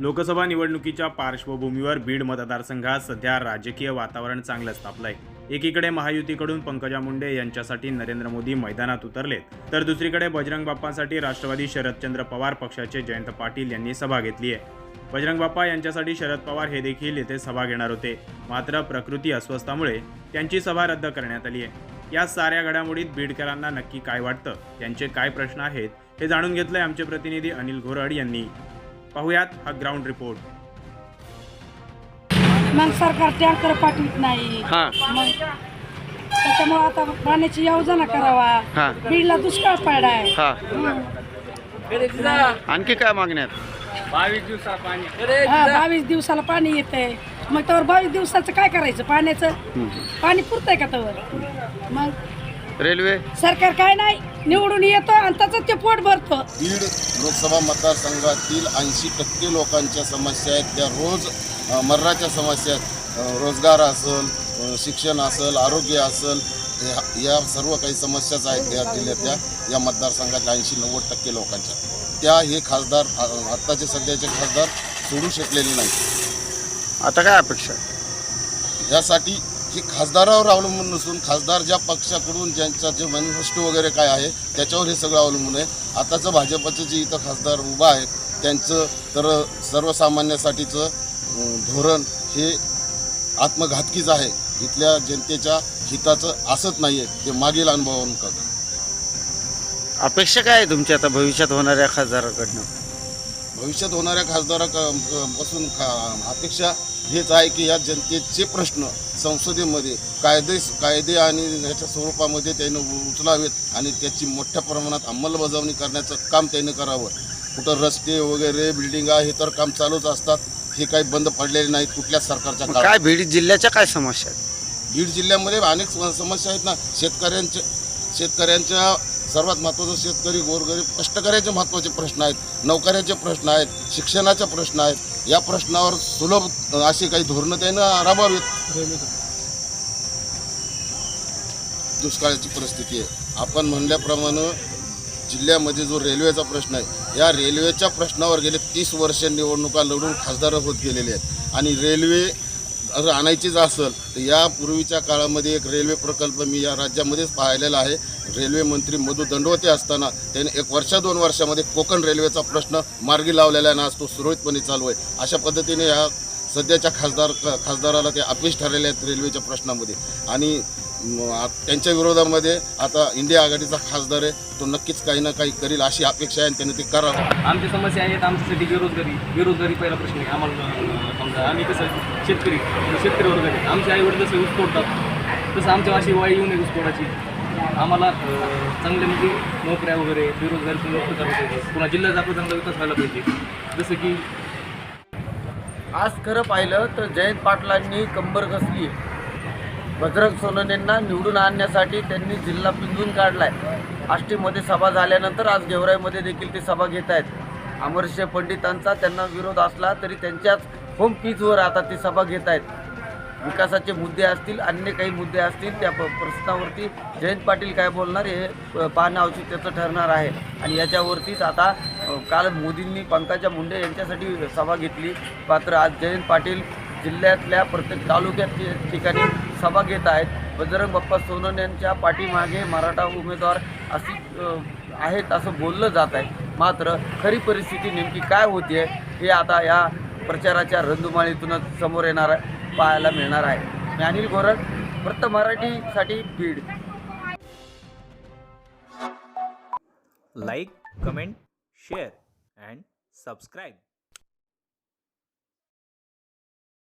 लोकसभा निवडणुकीच्या पार्श्वभूमीवर बीड मतदारसंघात सध्या राजकीय वातावरण चांगलंच तापलंय. एकीकडे महायुतीकडून पंकजा मुंडे यांच्यासाठी नरेंद्र मोदी मैदानात उतरलेत तर दुसरीकडे बजरंग बाप्पांसाठी राष्ट्रवादी शरदचंद्र पवार पक्षाचे जयंत पाटील यांनी सभा घेतली आहे. बजरंग बाप्पा यांच्यासाठी शरद पवार हे देखील येथे सभा घेणार होते. मात्र प्रकृती अस्वस्थामुळे त्यांची सभा रद्द करण्यात आली आहे. या साऱ्या घडामोडीत बीडकरांना नक्की काय वाटतं? त्यांचे काय प्रश्न आहेत? हे जाणून घेतलंय आमचे प्रतिनिधी अनिल घोरड यांनी. पाहुयात हा ग्राउंड रिपोर्ट मग सरकार टँकर पाठवित नाही. हा. मग त्याच्यामुळे आता पाण्याची योजना करावा. हा. बीडला दुष्काळ पडाय. हा. आणखी काय मागण्यात? हा बावीस दिवसाला पाणी येते मग त्यावर बावीस दिवसाचं काय करायचं? पाण्याचं? पाणी पुरतंय का त्यावर मग रेल्वे? सरकार काय नाही निवडून येतो आणि त्याचं ते पोट भरतो. बीड लोकसभा मतदारसंघातील ऐंशी टक्के लोकांच्या समस्या आहेत. त्या रोज मर्राच्या समस्या आहेत. रोजगार असेल शिक्षण असेल आरोग्य असेल या- या सर्व काही समस्याच आहेत या जिल्ह्यातल्या या मतदारसंघातल्या ऐंशी नव्वद टक्के लोकांच्या. त्या हे खासदार आत्ताचे सध्याचे खासदार सोडू शकलेले नाही आता काय अपेक्षा? यासाठी ही खासदारावर अवलंबून नसून खासदार ज्या पक्षाकडून ज्यांचा जे मॅनिफेस्टो वगैरे काय आहे त्याच्यावर हे सगळं अवलंबून आहे. आताचं भाजपचं जे इथं खासदार उभा आहे त्यांचं तर सर्वसामान्यासाठीचं धोरण हे आत्मघातकीच आहे. इथल्या जनतेच्या हिताचं असत नाही आहे ते मागील अनुभवावरून कळतं. अपेक्षा काय आहे तुमची आता भविष्यात होणाऱ्या खासदाराकडनं? भविष्यात होणाऱ्या खासदारापासून खा अपेक्षा हेच आहे की या जनतेचे प्रश्न संसदेमध्ये कायदे कायदे आणि ह्याच्या स्वरूपामध्ये त्यानं उचलावेत आणि त्याची मोठ्या प्रमाणात अंमलबजावणी करण्याचं काम त्यानं करावं. कुठं रस्ते वगैरे बिल्डिंगा हे तर काम चालूच असतात. हे काही बंद पडलेले नाहीत कुठल्याच सरकारच्या काळात काय बीड जिल्ह्याच्या काय समस्या आहेत? बीड जिल्ह्यामध्ये अनेक सम- समस्या आहेत ना. शेतकऱ्यांच्या शेतकऱ्यांच्या सर्वात महत्त्वाचं शेतकरी गोरगरीब कष्टकऱ्याचे महत्त्वाचे प्रश्न आहेत नोकऱ्याचे प्रश्न आहेत शिक्षणाचे प्रश्न आहेत. या प्रश्नावर सुलभ अशी काही धोरणं त्यानं राबवावीत. दुष्काळाची परिस्थिती आहे. आपण म्हणल्याप्रमाणे जिल्ह्यामध्ये जो रेल्वेचा प्रश्न आहे या रेल्वेच्या प्रश्नावर गेले तीस वर्ष निवडणुका लढून खासदार होत गेलेले आहेत. आणि रेल्वे जर आणायचीच असेल तर या पूर्वीच्या काळामध्ये एक रेल्वे प्रकल्प मी या राज्यामध्येच पाहिलेला आहे. रेल्वे मंत्री मधु दंडवते असताना त्याने एक वर्षा दोन वर्षामध्ये कोकण रेल्वेचा प्रश्न मार्गी लावलेला आहे ना आज तो सुरळीतपणे चालू आहे. अशा पद्धतीने या सध्याच्या खासदार खासदाराला ते अपेश ठरलेले आहेत रेल्वेच्या प्रश्नामध्ये. आणि त्यांच्या विरोधामध्ये आता इंडिया आघाडीचा खासदार आहे तो नक्कीच काही ना काही करील अशी अपेक्षा आहे आणि त्याने ते करावं. आमच्या समस्या आहेत आमच्यासाठी बेरोजगारी बेरोजगारी पहिला प्रश्न आहे. आम्हाला समजा आम्ही कसं शेतकरी शेतकरी वर्ग आहे. आमचे आई वडील जसं ऊस तोडतात तसं आमच्या अशी वाई येऊ नये ऊस तोडाची आम्हाला चांगले म्हणजे नोकऱ्या वगैरे बेरोजगारी मुक्त करायला पाहिजे पुन्हा जिल्ह्याचा आपला चांगला विकास व्हायला पाहिजे. जसं की आज खरं पाहिलं तर जयंत पाटलांनी कंबर कसली बजरंग सोनवणेंना निवडून आणण्यासाठी त्यांनी जिल्हा पिंजून काढला आहे आष्टीमध्ये सभा झाल्यानंतर आज गेवराईमध्ये देखील ते सभा घेत आहेत. अमरशे पंडितांचा त्यांना विरोध असला तरी त्यांच्याच होम पीचवर आता ते सभा घेत आहेत. विकासाचे मुद्दे असतील अन्य काही मुद्दे असतील त्या प- प्रश्नावरती जयंत पाटील काय बोलणार हे पाहणं पाहणं औचित्याचं ठरणार आहे. आणि याच्यावरतीच आता काल मोदींनी पंकजा मुंडे यांच्यासाठी सभा घेतली. मात्र आज जयंत पाटील जिल्ह्यातल्या प्रत्येक तालुक्यात ठिकाणी सभा घेत आहेत बजरंग बाप्पा सोनन यांच्या पाठीमागे मराठा उमेदवार अशी आहेत असं बोललं जात आहे. मात्र खरी परिस्थिती नेमकी काय होती हे आता या प्रचाराच्या रंधुमाळीतूनच समोर येणार पाहायला मिळणार आहे. मी अनिल गोरड वृत्त मराठीसाठी Beed. Like comment share and subscribe.